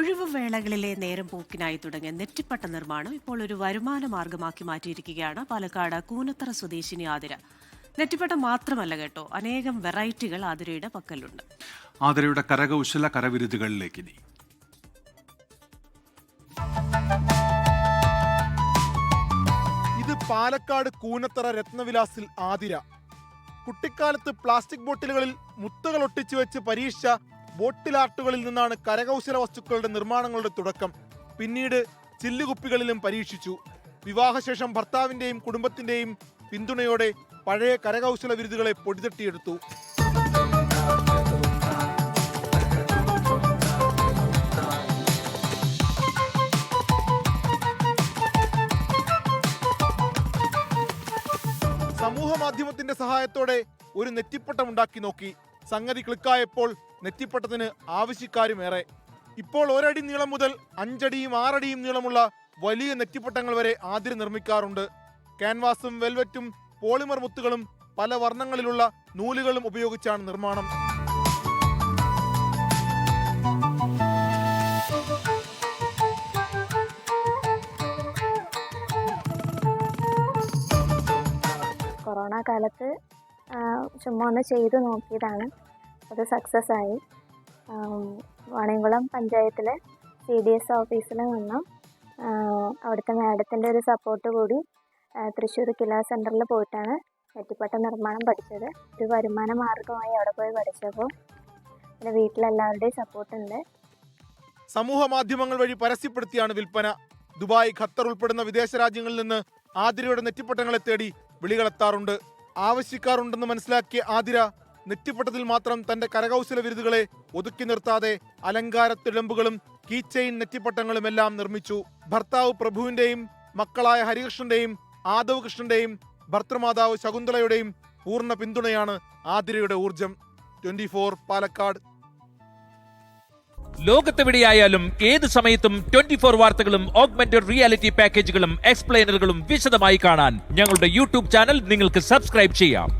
ഒഴിവ് വേളകളിലെ നേരം പോക്കിനായി തുടങ്ങിയ നെറ്റിപ്പട്ട നിർമ്മാണം ഇപ്പോൾ ഒരു വരുമാന മാർഗമാക്കി മാറ്റിയിരിക്കുകയാണ് പാലക്കാട് കൂനത്തറ സ്വദേശിനി ആതിര. നെറ്റിപ്പട്ട മാത്രമല്ല കേട്ടോ അനേകം വെറൈറ്റികൾ ആതിരയുടെ പക്കലുണ്ട്. ആതിരയുടെ കരകൗശല കരവിരുതുകളിലേക്ക് ഇനി. ഇത് പാലക്കാട് കൂനത്തറ രത്നവിലാസിൽ ആതിര. കുട്ടിക്കാലത്ത് പ്ലാസ്റ്റിക് ബോട്ടിലുകളിൽ മുത്തുകൾ ഒട്ടിച്ചു വെച്ച് പരീക്ഷിച്ച ബോട്ടിൽ ആർട്ടുകളിൽ നിന്നാണ് കരകൗശല വസ്തുക്കളുടെ നിർമ്മാണങ്ങളുടെ തുടക്കം. പിന്നീട് ചില്ലുകുപ്പികളിലും പരീക്ഷിച്ചു. വിവാഹശേഷം ഭർത്താവിന്റെയും കുടുംബത്തിന്റെയും പിന്തുണയോടെ പഴയ കരകൗശല വിരുദുകളെ പൊടിതട്ടിയെടുത്തു. സമൂഹ മാധ്യമത്തിന്റെ സഹായത്തോടെ ഒരു നെറ്റിപ്പട്ടം ഉണ്ടാക്കി നോക്കി. സംഗതി ക്ലിക്കായപ്പോൾ നെറ്റിപ്പട്ടത്തിന് ആവശ്യക്കാരുമേറെ. ഇപ്പോൾ ഒരടി നീളം മുതൽ അഞ്ചടിയും ആറടിയും നീളമുള്ള വലിയ നെറ്റിപ്പട്ടങ്ങൾ വരെ ആതിര നിർമ്മിക്കാറുണ്ട്. ക്യാൻവാസും വെൽവെറ്റും പോളിമർ മുത്തുകളും പല വർണങ്ങളിലുള്ള നൂലുകളും ഉപയോഗിച്ചാണ് നിർമ്മാണം. കൊറോണ കാലത്ത് ചുമ്മാ ഒന്ന് ചെയ്ത് നോക്കിയതാണ്. അത് സക്സസ് ആയി. വാണിയംകുളം പഞ്ചായത്തിലെ സി ഡി എസ് ഓഫീസിൽ നിന്നും അവിടുത്തെ മാഡത്തിന്റെ ഒരു സപ്പോർട്ട് കൂടി തൃശ്ശൂർ കിലാ സെന്ററിൽ പോയിട്ടാണ് നെറ്റിപ്പട്ട നിർമ്മാണം പഠിച്ചത്. ഒരു വരുമാന മാർഗമായി അവിടെ പോയി പഠിച്ചപ്പോൾ പിന്നെ വീട്ടിലെല്ലാവരുടെയും സപ്പോർട്ടുണ്ട് സമൂഹ മാധ്യമങ്ങൾ വഴി പരസ്യപ്പെടുത്തിയാണ് വിൽപ്പന. ദുബായ് ഖത്തർ ഉൾപ്പെടുന്ന വിദേശ രാജ്യങ്ങളിൽ നിന്ന് ആതിരയുടെ നെറ്റിപ്പട്ടങ്ങളെ തേടി വിളികളെത്താറുണ്ട്. ആവശ്യക്കാരുണ്ടെന്ന് മനസ്സിലാക്കിയ ആതിര നെറ്റിപ്പട്ടത്തിൽ മാത്രം തന്റെ കരകൗശല വിരുദുകളെ ഒതുക്കി നിർത്താതെ അലങ്കാര തിഴമ്പുകളും കീ ചെയിൻ നെറ്റിപ്പട്ടങ്ങളും എല്ലാം നിർമ്മിച്ചു. ഭർത്താവ് പ്രഭുവിന്റെയും മക്കളായ ഹരികൃഷ്ണന്റെയും ആദവ് കൃഷ്ണന്റെയും ഭർത്തൃമാതാവ് ശകുന്തളയുടെയും പൂർണ പിന്തുണയാണ് ആതിരയുടെ ഊർജം ട്വന്റി ഫോർ പാലക്കാട്. ലോകത്തെവിടെയായാലും ഏത് സമയത്തും ട്വന്റി ഫോർ വാർത്തകളും ഓഗ്മെന്റഡ് റിയാലിറ്റി പാക്കേജുകളും എക്സ്പ്ലെയിനറുകളും വിശദമായി കാണാൻ ഞങ്ങളുടെ യൂട്യൂബ് ചാനൽ നിങ്ങൾക്ക് സബ്സ്ക്രൈബ് ചെയ്യാം.